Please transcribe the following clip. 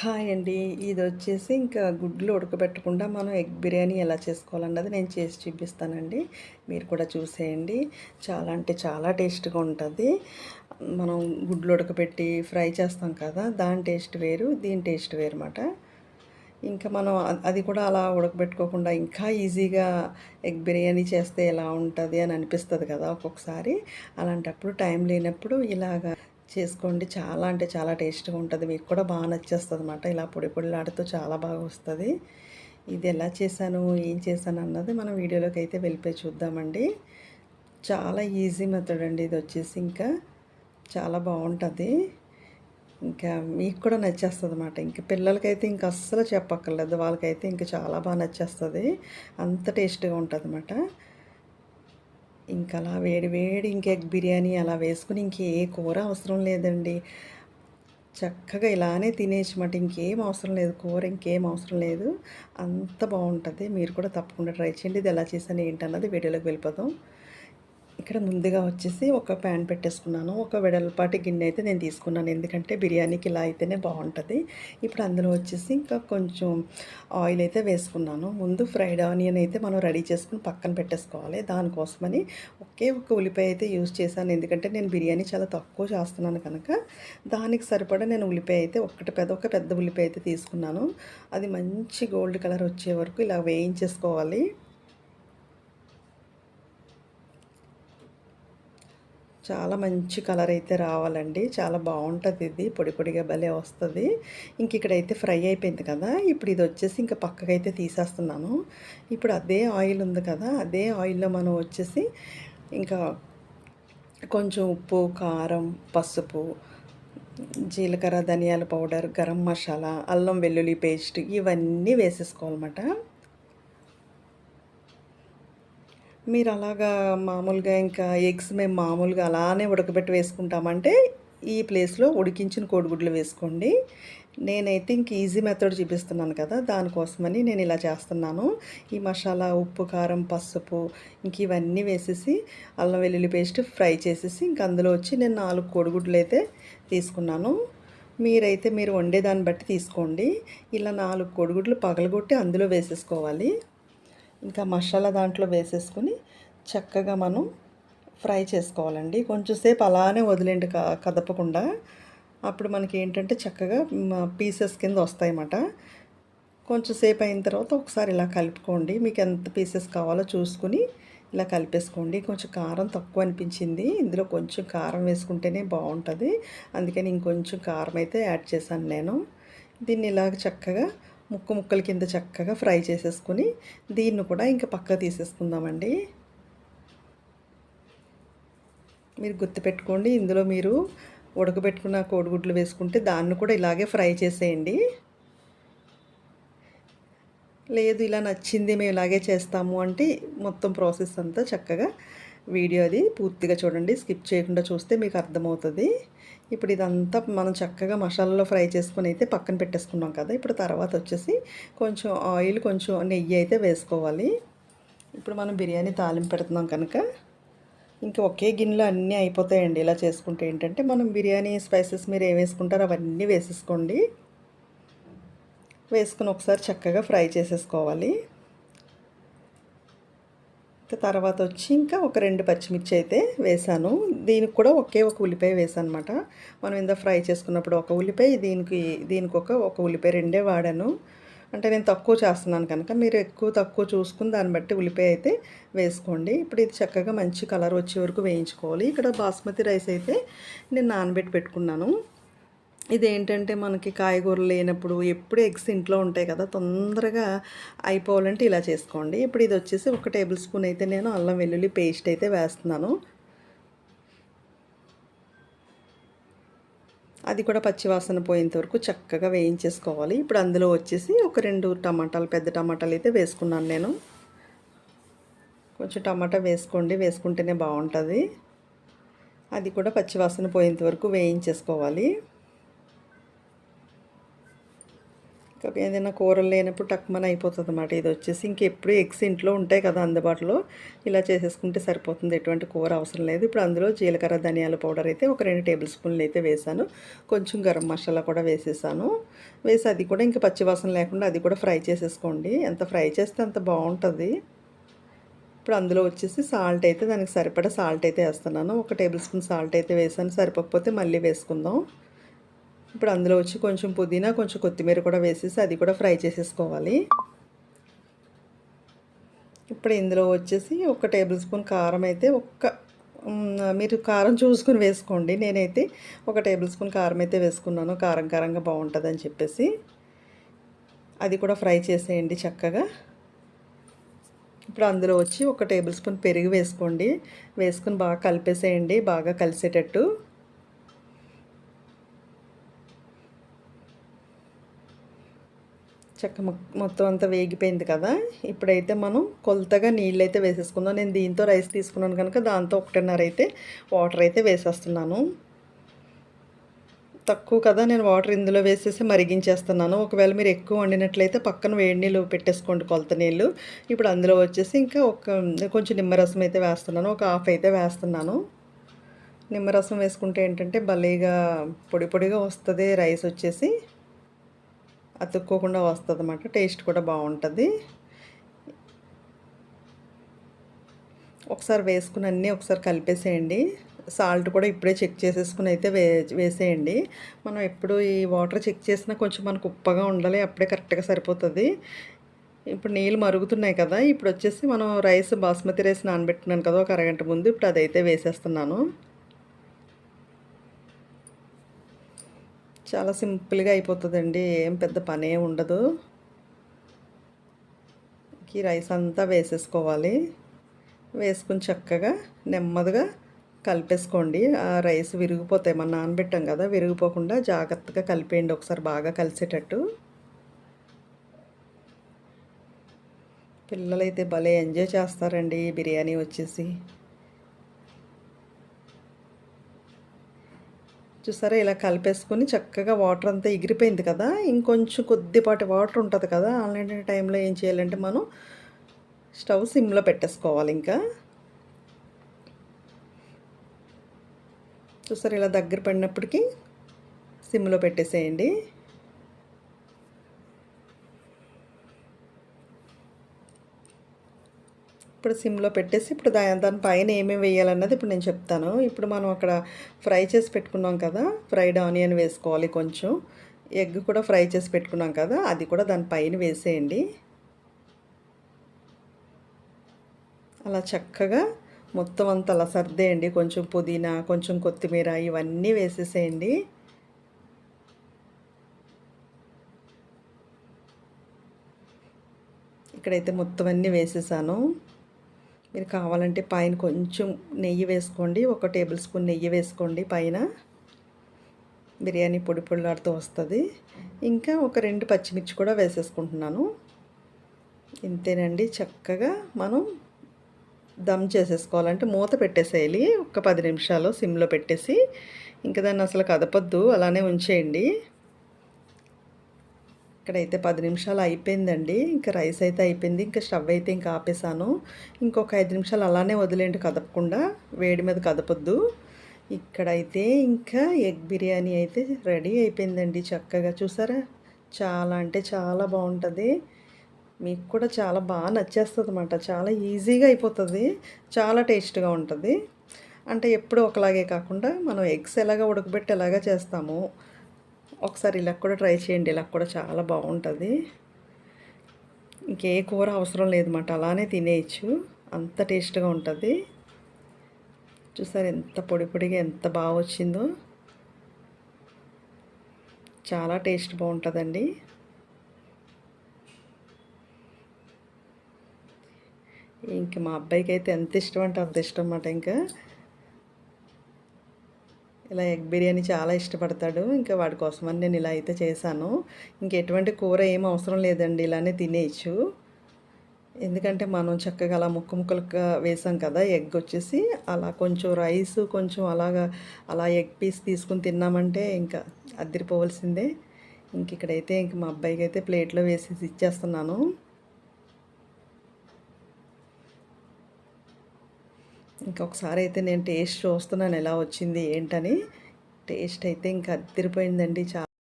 Hi అండి. ఇది వచ్చేసి ఇంకా గుడ్లు ఉడకబెట్టకుండా మనం ఎగ్ బిర్యానీ ఎలా చేసుకోవాలన్నది నేను చేసి చూపిస్తానండి. మీరు కూడా చూసేయండి. చాలా అంటే చాలా టేస్ట్గా ఉంటుంది. మనం గుడ్లు ఉడకబెట్టి ఫ్రై చేస్తాం కదా దాని టేస్ట్ వేరు దీని టేస్ట్ వేరు అన్నమాట ఇంకా మనం అది కూడా అలా ఉడకబెట్టుకోకుండా ఇంకా ఈజీగా ఎగ్ బిర్యానీ చేస్తే ఎలా ఉంటుంది అని అనిపిస్తుంది కదా ఒక్కొక్కసారి. అలాంటప్పుడు టైం లేనప్పుడు ఇలాగా చేసుకోండి. చాలా అంటే చాలా టేస్ట్గా ఉంటుంది. మీకు కూడా బాగా నచ్చేస్తుంది అనమాట ఇలా పొడి పొడిలాడుతూ చాలా బాగా వస్తుంది. ఇది ఎలా చేశాను? ఏం చేశాను? అన్నది మనం వీడియోలోకి అయితే వెళ్ళిపోయి చూద్దామండి. చాలా ఈజీ మెథడ్ అండి ఇది వచ్చేసి ఇంకా. చాలా బాగుంటుంది. ఇంకా మీకు కూడా నచ్చేస్తుంది అనమాట ఇంక పిల్లలకైతే ఇంక అస్సలు చెప్పక్కర్లేదు. వాళ్ళకైతే ఇంక చాలా బాగా నచ్చేస్తుంది. అంత టేస్ట్గా ఉంటుంది అనమాట ఇంకా అలా వేడి వేడి ఇంక ఎగ్ బిర్యానీ అలా వేసుకుని ఇంకే కూర అవసరం లేదండి. చక్కగా ఇలానే తినేసమాట. ఇంకేం అవసరం లేదు. కూర ఇంకేం అవసరం లేదు. అంత బాగుంటుంది. మీరు కూడా తప్పకుండా ట్రై చేయండి. ఇది ఎలా చేశాను ఏంటన్నది వీడియోలోకి వెళ్ళిపోతాం ఇక్కడ ముందుగా వచ్చేసి ఒక ప్యాన్ పెట్టేసుకున్నాను. ఒక వెడల్పాటి గిన్నె అయితే నేను తీసుకున్నాను. ఎందుకంటే బిర్యానీకి ఇలా అయితేనే బాగుంటుంది. ఇప్పుడు అందులో వచ్చేసి ఇంకా కొంచెం ఆయిల్ అయితే వేసుకున్నాను. ముందు ఫ్రైడ్ ఆనియన్ అయితే మనం రెడీ చేసుకుని పక్కన పెట్టేసుకోవాలి. దానికోసమని ఒకే ఒక ఉల్లిపాయ అయితే యూజ్ చేశాను. ఎందుకంటే నేను బిర్యానీ చాలా తక్కువ చేస్తున్నాను కనుక దానికి సరిపడా నేను ఉల్లిపాయ అయితే ఒకటి పెద్ద ఒక పెద్ద ఉల్లిపాయ అయితే తీసుకున్నాను. అది మంచి గోల్డ్ కలర్ వచ్చే వరకు ఇలా వేయించేసుకోవాలి. చాలా మంచి కలర్ అయితే రావాలండి. చాలా బాగుంటుంది ఇది. పొడి పొడిగా భలే వస్తుంది. ఇంక ఇక్కడైతే ఫ్రై అయిపోయింది కదా. ఇప్పుడు ఇది వచ్చేసి ఇంకా పక్కకైతే తీసేస్తున్నాను. ఇప్పుడు అదే ఆయిల్ ఉంది కదా. అదే ఆయిల్లో మనం వచ్చేసి ఇంకా కొంచెం ఉప్పు కారం పసుపు జీలకర్ర ధనియాల పౌడర్ గరం మసాలా అల్లం వెల్లుల్లి పేస్ట్ ఇవన్నీ వేసేసుకోవాలన్నమాట. మీరు అలాగా మామూలుగా ఇంకా ఎగ్స్ మేము మామూలుగా అలానే ఉడకబెట్టి వేసుకుంటామంటే ఈ ప్లేస్లో ఉడికించిన కోడిగుడ్లు వేసుకోండి. నేనైతే ఇంక ఈజీ మెథడ్ చూపిస్తున్నాను కదా దానికోసమని నేను ఇలా చేస్తున్నాను. ఈ మసాలా ఉప్పు కారం పసుపు ఇంక ఇవన్నీ వేసేసి అల్లం వెల్లుల్లి పేస్ట్ ఫ్రై చేసేసి ఇంక అందులో వచ్చి నేను నాలుగు కోడిగుడ్లు అయితే తీసుకున్నాను. మీరైతే మీరు వండేదాన్ని బట్టి తీసుకోండి. ఇలా నాలుగు కోడిగుడ్లు పగలగొట్టి అందులో వేసేసుకోవాలి. ఇంకా మసాలా దాంట్లో వేసేసుకుని చక్కగా మనం ఫ్రై చేసుకోవాలండి. కొంచెం సేపు అలానే వదిలేండి కదపకుండా. అప్పుడు మనకి ఏంటంటే చక్కగా పీసెస్ కింద వస్తాయన్నమాట. కొంచెం సేపు అయిన తర్వాత ఒకసారి ఇలా కలుపుకోండి. మీకు ఎంత పీసెస్ కావాలో చూసుకుని ఇలా కలిపేసుకోండి. కొంచెం కారం తక్కువ అనిపించింది. ఇందులో కొంచెం కారం వేసుకుంటేనే బాగుంటుంది. అందుకని ఇంకొంచెం కారం అయితే యాడ్ చేశాను నేను. దీన్ని ఇలా చక్కగా ముక్క ముక్కల కింద చక్కగా ఫ్రై చేసేసుకుని దీన్ని కూడా ఇంకా పక్క తీసేసుకుందామండి. మీరు గుర్తుపెట్టుకోండి ఇందులో మీరు ఉడకబెట్టుకున్న కోడిగుడ్లు వేసుకుంటే దాన్ని కూడా ఇలాగే ఫ్రై చేసేయండి. లేదు ఇలా నచ్చింది మేము ఇలాగే చేస్తాము అంటే మొత్తం ప్రాసెస్ అంతా చక్కగా వీడియో అది పూర్తిగా చూడండి స్కిప్ చేయకుండా చూస్తే మీకు అర్థమవుతుంది. ఇప్పుడు ఇదంతా మనం చక్కగా మసాలాలో ఫ్రై చేసుకుని అయితే పక్కన పెట్టేసుకున్నాం కదా ఇప్పుడు తర్వాత వచ్చేసి కొంచెం ఆయిల్ కొంచెం నెయ్యి అయితే వేసుకోవాలి. ఇప్పుడు మనం బిర్యానీ తాలింపు పెడుతున్నాం కనుక ఇంకా ఒకే గిన్నెలో అన్నీ అయిపోతాయండి. ఇలా చేసుకుంటే ఏంటంటే మనం బిర్యానీ స్పైసెస్ మీరు ఏం వేసుకుంటారో అవన్నీ వేసేసుకోండి. వేసుకుని ఒకసారి చక్కగా ఫ్రై చేసేసుకోవాలి. తర్వాత వచ్చి ఇంకా ఒక రెండు పచ్చిమిర్చి అయితే వేసాను. దీనికి కూడా ఒకే ఒక ఉల్లిపాయ వేసాను అనమాట మనం ఇందా ఫ్రై చేసుకున్నప్పుడు ఒక ఉల్లిపాయ దీనికి దీనికి ఒక ఒక ఉల్లిపాయ రెండే వాడాను. అంటే నేను తక్కువ చేస్తున్నాను కనుక మీరు ఎక్కువ తక్కువ చూసుకుని దాన్ని బట్టి ఉల్లిపాయ అయితే వేసుకోండి. ఇప్పుడు ఇది చక్కగా మంచి కలర్ వచ్చే వరకు వేయించుకోవాలి. ఇక్కడ బాస్మతి రైస్ అయితే నేను నానబెట్టి పెట్టుకున్నాను. ఇదేంటంటే మనకి కాయగూరలు లేనప్పుడు ఎప్పుడు ఎగ్స్ ఇంట్లో ఉంటాయి కదా తొందరగా అయిపోవాలంటే ఇలా చేసుకోండి. ఇప్పుడు ఇది వచ్చేసి ఒక టేబుల్ స్పూన్ అయితే నేను అల్లం వెల్లుల్లి పేస్ట్ అయితే వేస్తున్నాను. అది కూడా పచ్చివాసన పోయేంత వరకు చక్కగా వేయించేసుకోవాలి. ఇప్పుడు అందులో వచ్చేసి ఒక రెండు టమాటాలు పెద్ద టమాటాలు అయితే వేసుకున్నాను నేను. కొంచెం టమాటా వేసుకోండి వేసుకుంటేనే బాగుంటుంది. అది కూడా పచ్చివాసన పోయేంత వరకు వేయించేసుకోవాలి. కాకపోతే ఏదైనా కూరలు లేనప్పుడు టక్మన్ అయిపోతుంది అన్నమాట ఇది వచ్చేసి ఇంకెప్పుడు ఎగ్స్ ఇంట్లో ఉంటాయి కదా అందుబాటులో. ఇలా చేసేసుకుంటే సరిపోతుంది. ఎటువంటి కూర అవసరం లేదు. ఇప్పుడు అందులో జీలకర్ర ధనియాల పౌడర్ అయితే ఒక రెండు టేబుల్ స్పూన్లు అయితే వేసాను. కొంచెం గరం మసాలా కూడా వేసేసాను. వేసి అది కూడా ఇంకా పచ్చివాసన లేకుండా అది కూడా ఫ్రై చేసేసుకోండి. ఎంత ఫ్రై చేస్తే అంత బాగుంటుంది. ఇప్పుడు అందులో వచ్చేసి సాల్ట్ అయితే దానికి సరిపడా సాల్ట్ అయితే వేస్తున్నాను. ఒక టేబుల్ స్పూన్ సాల్ట్ అయితే వేసాను. సరిపోకపోతే మళ్ళీ వేసుకుందాం. ఇప్పుడు అందులో వచ్చి కొంచెం పుదీనా కొంచెం కొత్తిమీర కూడా వేసేసి అది కూడా ఫ్రై చేసేసుకోవాలి. ఇప్పుడు ఇందులో వచ్చేసి ఒక టేబుల్ స్పూన్ కారం అయితే ఒక్క మీరు కారం చూసుకుని వేసుకోండి. నేనైతే ఒక టేబుల్ స్పూన్ కారం అయితే వేసుకున్నాను. కారం కారంగా బాగుంటుందని చెప్పేసి అది కూడా ఫ్రై చేసేయండి చక్కగా. ఇప్పుడు అందులో వచ్చి ఒక టేబుల్ స్పూన్ పెరుగు వేసుకోండి. వేసుకుని బాగా కలిపేసేయండి. బాగా కలిసేటట్టు. చక్క మొత్తం అంతా వేగిపోయింది కదా. ఇప్పుడైతే మనం కొలతగా నీళ్ళు అయితే వేసేసుకుందాం. నేను దీంతో రైస్ తీసుకున్నాను కనుక దాంతో ఒకటిన్నర అయితే వాటర్ అయితే వేసేస్తున్నాను. తక్కువ కదా నేను వాటర్ ఇందులో వేసేసి మరిగించేస్తున్నాను. ఒకవేళ మీరు ఎక్కువ వండినట్లయితే పక్కన వేడి నీళ్ళు పెట్టేసుకోండి కొలత నీళ్ళు. ఇప్పుడు అందులో వచ్చేసి ఇంకా ఒక కొంచెం నిమ్మరసం అయితే వేస్తున్నాను. ఒక హాఫ్ అయితే వేస్తున్నాను. నిమ్మరసం వేసుకుంటే ఏంటంటే భలేగా పొడి పొడిగా వస్తుంది రైస్ వచ్చేసి. అతుక్కోకుండా వస్తుంది అన్నమాట టేస్ట్ కూడా బాగుంటుంది. ఒకసారి వేసుకుని అన్నీ ఒకసారి కలిపేసేయండి. సాల్ట్ కూడా ఇప్పుడే చెక్ చేసేసుకుని అయితే వే వేసేయండి. మనం ఎప్పుడు ఈ వాటర్ చెక్ చేసినా కొంచెం మనకు ఉప్పగా ఉండాలి అప్పుడే కరెక్ట్గా సరిపోతుంది. ఇప్పుడు నీళ్ళు మరుగుతున్నాయి కదా ఇప్పుడు వచ్చేసి మనం రైస్ బాస్మతి రైస్ నానబెట్టినాను కదా ఒక అరగంట ముందు ఇప్పుడు అదైతే వేసేస్తున్నాను. చాలా సింపుల్గా అయిపోతుందండి. ఏం పెద్ద పనే ఉండదు. ఈ రైస్ అంతా వేసేసుకోవాలి. వేసుకుని చక్కగా నెమ్మదిగా కలిపేసుకోండి. ఆ రైస్ విరిగిపోతాయి. మనం నానబెట్టాం కదా విరిగిపోకుండా జాగ్రత్తగా కలిపేయండి. ఒకసారి బాగా కలిసేటట్టు. పిల్లలైతే భలే ఎంజాయ్ చేస్తారండి. బిర్యానీ వచ్చేసి. చూసారా? ఇలా కలిపేసుకొని చక్కగా వాటర్ అంతా ఎగిరిపోయింది కదా? ఇంకొంచెం కొద్దిపాటి వాటర్ ఉంటుంది కదా? అలాంటి టైంలో ఏం చేయాలంటే మనం స్టవ్ సిమ్లో పెట్టేసుకోవాలి ఇంకా. చూసారు? ఇలా దగ్గర పడినప్పటికీ సిమ్లో పెట్టేసేయండి. ఇప్పుడు సిమ్లో పెట్టేసి ఇప్పుడు దా దాని పైన ఏమేమి వేయాలన్నది ఇప్పుడు నేను చెప్తాను. ఇప్పుడు మనం అక్కడ ఫ్రై చేసి పెట్టుకున్నాం కదా ఫ్రైడ్ ఆనియన్ వేసుకోవాలి కొంచెం. ఎగ్ కూడా ఫ్రై చేసి పెట్టుకున్నాం కదా అది కూడా దాని పైన వేసేయండి. అలా చక్కగా మొత్తం అంతా అలా సర్దేయండి. కొంచెం పుదీనా కొంచెం కొత్తిమీర ఇవన్నీ వేసేసేయండి. ఇక్కడైతే మొత్తం అన్నీ వేసేసాను. మీరు కావాలంటే పైన కొంచెం నెయ్యి వేసుకోండి. ఒక టేబుల్ స్పూన్ నెయ్యి వేసుకోండి పైన. బిర్యానీ పొడి పొడిలాడుతూ వస్తుంది. ఇంకా ఒక రెండు పచ్చిమిర్చి కూడా వేసేసుకుంటున్నాను. ఇంతేనండి. చక్కగా మనం దమ్ చేసేసుకోవాలంటే మూత పెట్టేసేయాలి. ఒక పది నిమిషాలు సిమ్లో పెట్టేసి. ఇంకా దాన్ని అసలు కదపొద్దు. అలానే ఉంచేయండి. ఇక్కడైతే పది నిమిషాలు అయిపోయిందండి. ఇంకా రైస్ అయితే అయిపోయింది. ఇంకా స్టవ్ అయితే ఇంకా ఆపేసాను. ఇంకొక ఐదు నిమిషాలు అలానే వదిలేండి కదపకుండా. వేడి మీద కదపొద్దు. ఇక్కడైతే ఇంకా ఎగ్ బిర్యానీ అయితే రెడీ అయిపోయిందండి చక్కగా. చూసారా? చాలా అంటే చాలా బాగుంటుంది. మీకు కూడా చాలా బాగా నచ్చేస్తుంది అనమాట చాలా ఈజీగా అయిపోతుంది. చాలా టేస్ట్గా ఉంటుంది. అంటే ఎప్పుడు ఒకలాగే కాకుండా మనం ఎగ్స్ ఎలాగ ఉడకబెట్టి ఎలాగ చేస్తాము ఒకసారి ఇలా కూడా ట్రై చేయండి. ఇలా కూడా చాలా బాగుంటుంది. ఇంకే కూర అవసరం లేదన్నమాట. అలానే తినేయచ్చు. అంత టేస్ట్గా ఉంటుంది. చూసారు ఎంత పొడి పొడిగా ఎంత బాగా వచ్చిందో. చాలా టేస్ట్ బాగుంటుందండి. ఇంక మా అబ్బాయికి అయితే ఎంత ఇష్టం అంటే అంత ఇష్టం అన్నమాట. ఇంకా ఇలా ఎగ్ బిర్యానీ చాలా ఇష్టపడతాడు. ఇంకా వాడి కోసమని నేను ఇలా అయితే చేశాను. ఇంకా ఎటువంటి కూర ఏం అవసరం లేదండి. ఇలానే తినేయచ్చు. ఎందుకంటే మనం చక్కగా అలా ముక్క ముక్కలుగా వేసాం కదా ఎగ్ వచ్చేసి అలా కొంచెం రైస్ కొంచెం అలాగా అలా ఎగ్ పీస్ తీసుకుని తిన్నామంటే ఇంకా అద్దరిపోవలసిందే ఇంక ఇక్కడైతే ఇంక మా అబ్బాయికి అయితే ప్లేట్లో వేసేసి ఇచ్చేస్తున్నాను. ఇంకొకసారి అయితే నేను టేస్ట్ చూస్తున్నాను ఎలా వచ్చింది ఏంటని. టేస్ట్ అయితే ఇంకా అద్దరిపోయిందండి చాలా.